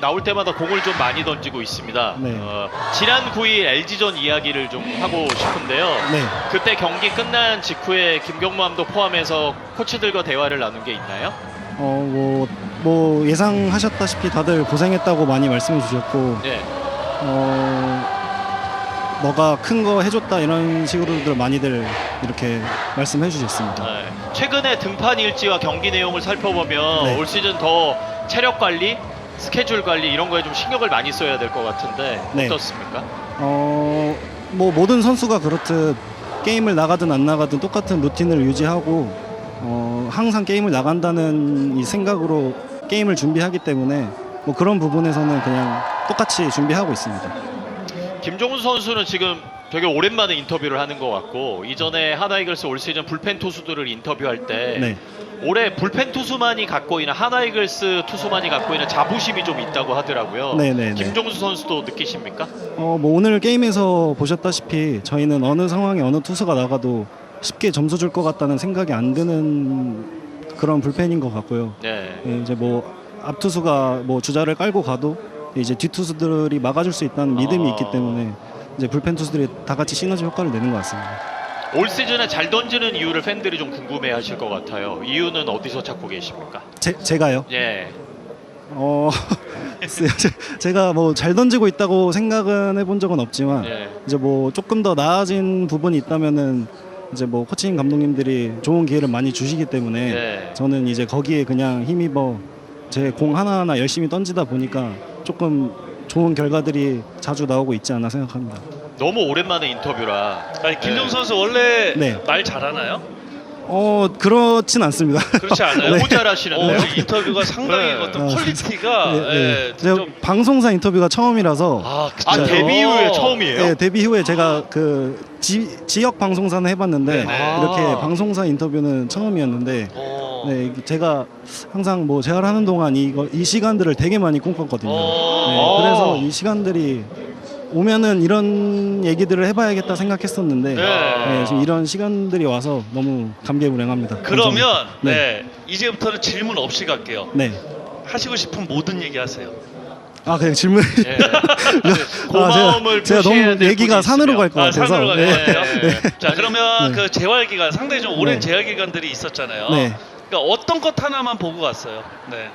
나올 때마다 공을 좀 많이 던지고 있습니다. 네. 어, 지난 9일 LG전 이야기를 좀 하고 싶은데요. 네. 그때 경기 끝난 직후에 김경모함도 포함해서 코치들과 대화를 나눈 게 있나요? 어, 뭐, 뭐 예상하셨다시피 다들 고생했다고 많이 말씀해 주셨고, 네. 어, 너가 큰 거 해줬다 이런 식으로들 많이들 이렇게 말씀해 주셨습니다. 네. 최근에 등판 일지와 경기 내용을 살펴보면 네. 올 시즌 더 체력 관리, 스케줄 관리 이런 거에 좀 신경을 많이 써야 될 것 같은데 네. 어떻습니까? 어, 뭐 모든 선수가 그렇듯 게임을 나가든 안 나가든 똑같은 루틴을 유지하고 어, 항상 게임을 나간다는 이 생각으로 게임을 준비하기 때문에 뭐 그런 부분에서는 그냥 똑같이 준비하고 있습니다. 김종훈 선수는 지금 되게 오랜만에 인터뷰를 하는 것 같고 이전에 하나이글스 올 시즌 불펜 투수들을 인터뷰할 때 네. 올해 불펜 투수만이 갖고 있는 하나이글스 투수만이 갖고 있는 자부심이 좀 있다고 하더라고요. 네, 네, 네. 김종수 선수도 느끼십니까? 어, 뭐 오늘 게임에서 보셨다시피 저희는 어느 상황에 어느 투수가 나가도 쉽게 점수 줄 것 같다는 생각이 안 드는 그런 불펜인 것 같고요. 네. 예, 이제 뭐 앞투수가 뭐 주자를 깔고 가도 이제 뒷투수들이 막아줄 수 있다는 믿음이 아. 있기 때문에 이제 불펜 투수들이 다 같이 시너지 효과를 내는 것 같습니다. 올 시즌에 잘 던지는 이유를 팬들이 좀 궁금해하실 것 같아요. 이유는 어디서 찾고 계십니까? 제, 제가요? 예. 어, 제가 뭐 잘 던지고 있다고 생각은 해본 적은 없지만 예. 이제 뭐 조금 더 나아진 부분이 있다면은 이제 뭐 코칭 감독님들이 좋은 기회를 많이 주시기 때문에 예. 저는 이제 거기에 그냥 힘입어 제 공 하나하나 열심히 던지다 보니까 조금 좋은 결과들이 자주 나오고 있지 않나 생각합니다. 너무 오랜만에 인터뷰라. 아니 김종 선수 원래 네. 말 잘하나요? 어 그렇진 않습니다. 그렇지 않아요? 너무 네. 잘하시는데요. 어, 인터뷰가 상당히 네. 어떤 아, 퀄리티가 네, 네. 예, 제가 좀 방송사 인터뷰가 처음이라서 아, 아 진짜요? 데뷔 이후에 처음이에요? 네, 데뷔 후에 제가 그 지, 지역 방송사는 해봤는데 네네. 이렇게 아. 방송사 인터뷰는 처음이었는데 어. 네, 제가 항상 뭐 재활하는 동안 이거 이 시간들을 되게 많이 꿈꿨거든요. 어. 네, 그래서 이 시간들이 오면은 이런 얘기들을 해봐야겠다 생각했었는데 네. 네, 지금 이런 시간들이 와서 너무 감개무량합니다. 그러면 감사합니다. 네. 네. 이제부터는 질문 없이 갈게요. 네. 하시고 싶은 모든 얘기 하세요. 아 그냥 질문. 예. 고마움을 아, 제가, 제가 표시해야 너무 될 얘기가 산으로 있으면. 갈것 아, 같아서. 산으로 가는 네. 거예요. 자 그러면 네. 그 재활 기간 상당히 좀 오랜 네. 재활 기간들이 있었잖아요. 네. 그러니까 어떤 것 하나만 보고 갔어요. 네.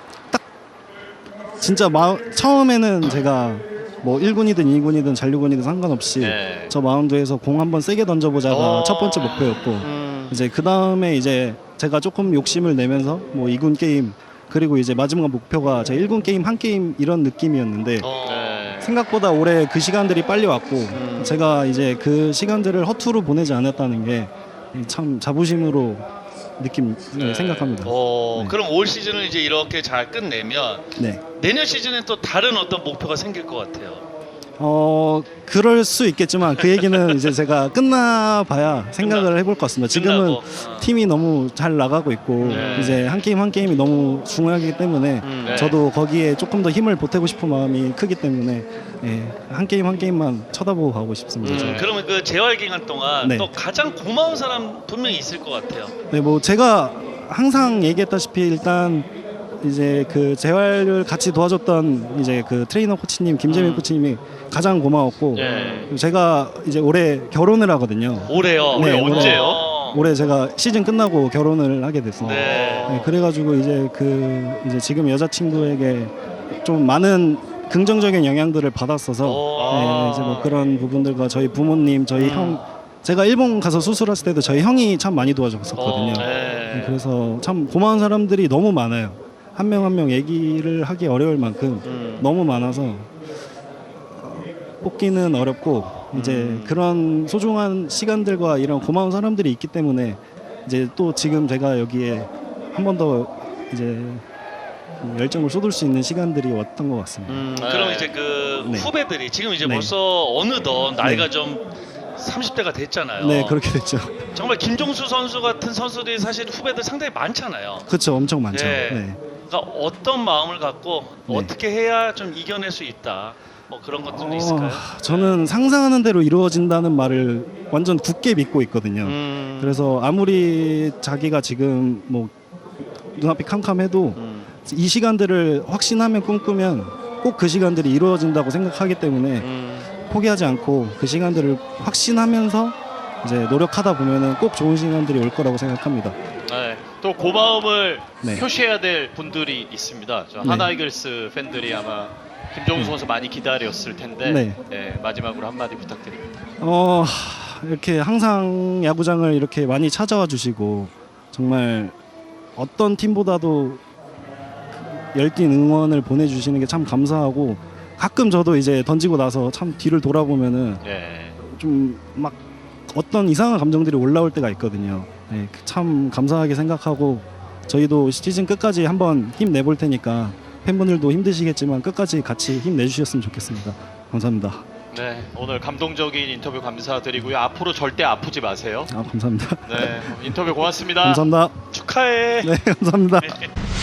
진짜 마, 처음에는 제가 뭐 1군이든 2군이든 잔류군이든 상관없이 네. 저 마운드에서 공 한번 세게 던져보자가 어. 첫 번째 목표였고 음. 이제 그 다음에 이제 제가 조금 욕심을 내면서 뭐 2군 게임 그리고 이제 마지막 목표가 제 1군 게임 한 게임 이런 느낌이었는데 어. 네. 생각보다 올해 그 시간들이 빨리 왔고 음. 제가 이제 그 시간들을 허투루 보내지 않았다는 게 참 자부심으로 느낌 네. 생각합니다. 어, 네. 그럼 올 시즌을 이제 이렇게 잘 끝내면 네. 내년 시즌엔 또 다른 어떤 목표가 생길 것 같아요. 어 그럴 수 있겠지만 그 얘기는 이제 제가 끝나봐야 생각을 해볼 것 같습니다. 지금은 끝나고. 어. 팀이 너무 잘 나가고 있고 네. 이제 한 게임 한 게임이 너무 중요하기 때문에 음. 네. 저도 거기에 조금 더 힘을 보태고 싶은 마음이 크기 때문에 예, 한 게임 한 게임만 쳐다보고 가고 싶습니다. 음. 저는. 그러면 그 재활 기간 동안 네. 또 가장 고마운 사람 분명히 있을 것 같아요. 네, 뭐 제가 항상 얘기했다시피 일단 이제 그 재활을 같이 도와줬던 이제 그 트레이너 코치님 김재민 음. 코치님이 가장 고마웠고 예. 제가 이제 올해 결혼을 하거든요. 올해요. 네, 올해 올해. 언제요? 어. 올해 제가 시즌 끝나고 결혼을 하게 됐습니다. 네. 네, 그래가지고 이제 그 이제 지금 여자친구에게 좀 많은 긍정적인 영향들을 받았어서 어. 네, 이제 뭐 그런 부분들과 저희 부모님, 저희 음. 형 제가 일본 가서 수술했을 때도 저희 형이 참 많이 도와줬었거든요. 어, 네, 네. 그래서 참 고마운 사람들이 너무 많아요. 한 명 한 명 얘기를 하기 어려울 만큼 음. 너무 많아서 어, 뽑기는 어렵고 이제 음. 그런 소중한 시간들과 이런 고마운 사람들이 있기 때문에 이제 또 지금 제가 여기에 한 번 더 이제 그 열정을 쏟을 수 있는 시간들이 왔던 것 같습니다. 음, 그럼 네. 이제 그 네. 후배들이 지금 이제 네. 벌써 어느덧 나이가 좀 30대가 됐잖아요. 네, 그렇게 됐죠. 정말 김종수 선수 같은 선수들이 사실 후배들 상당히 많잖아요. 그렇죠, 엄청 많죠. 네. 네. 그러니까 어떤 마음을 갖고 네. 어떻게 해야 좀 이겨낼 수 있다. 뭐 그런 것들도 있을까요? 어, 저는 상상하는 대로 이루어진다는 말을 완전 굳게 믿고 있거든요. 음. 그래서 아무리 자기가 지금 뭐 눈앞이 캄캄해도 음. 이 시간들을 확신하면 꿈꾸면 꼭 그 시간들이 이루어진다고 생각하기 때문에 음, 포기하지 않고 그 시간들을 확신하면서 이제 노력하다 보면은 꼭 좋은 시간들이 올 거라고 생각합니다. 네. 또 고마움을 네. 표시해야 될 분들이 있습니다. 저 네. 하나이글스 팬들이 아마 김종우 선수 많이 기다렸을 텐데 네. 네, 마지막으로 한마디 부탁드립니다. 어 이렇게 항상 야구장을 이렇게 많이 찾아와 주시고 정말 어떤 팀보다도 열띤 응원을 보내주시는 게 참 감사하고 가끔 저도 이제 던지고 나서 참 뒤를 돌아보면은 네. 좀막 어떤 이상한 감정들이 올라올 때가 있거든요. 네, 참 감사하게 생각하고 저희도 시즌 끝까지 한번 힘내볼 테니까 팬분들도 힘드시겠지만 끝까지 같이 힘내주셨으면 좋겠습니다. 감사합니다. 네, 오늘 감동적인 인터뷰 감사드리고요. 앞으로 절대 아프지 마세요. 아 감사합니다. 네, 인터뷰 고맙습니다. 감사합니다. 축하해. 네 감사합니다. 네.